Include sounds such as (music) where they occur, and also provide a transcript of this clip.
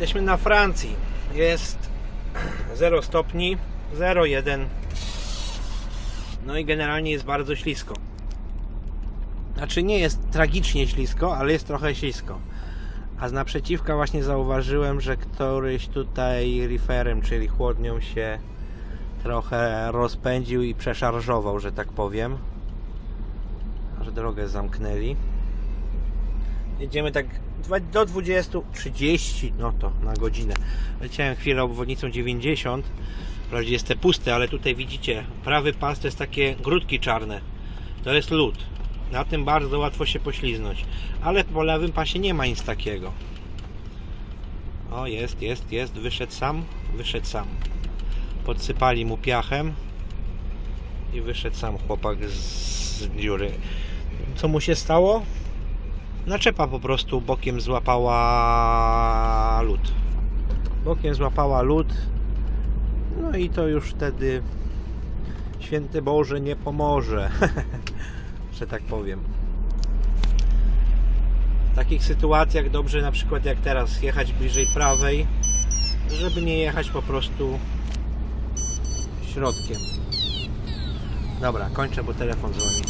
Jesteśmy na Francji. Jest 0 stopni, 0,1. No i generalnie jest bardzo ślisko. Znaczy nie jest tragicznie ślisko, ale jest trochę ślisko. A z naprzeciwka właśnie zauważyłem, że któryś tutaj riferem, czyli chłodnią się trochę rozpędził i przeszarżował, że tak powiem. Że drogę zamknęli. Jedziemy tak do 20, 30, no to na godzinę. Leciałem chwilę obwodnicą 90. Wprawdzie jest te puste, ale tutaj widzicie, prawy pas to jest takie grudki czarne. To jest lód. Na tym bardzo łatwo się pośliznąć. Ale po lewym pasie nie ma nic takiego. O, jest, jest, jest. Wyszedł sam, wyszedł sam. Podsypali mu piachem i wyszedł sam chłopak z dziury. Co mu się stało? Naczepa po prostu bokiem złapała lód. Bokiem złapała lód. No i to już wtedy święty Boże nie pomoże. (laughs) że tak powiem. W takich sytuacjach dobrze na przykład jak teraz jechać bliżej prawej, żeby nie jechać po prostu środkiem. Dobra, kończę, bo telefon dzwoni.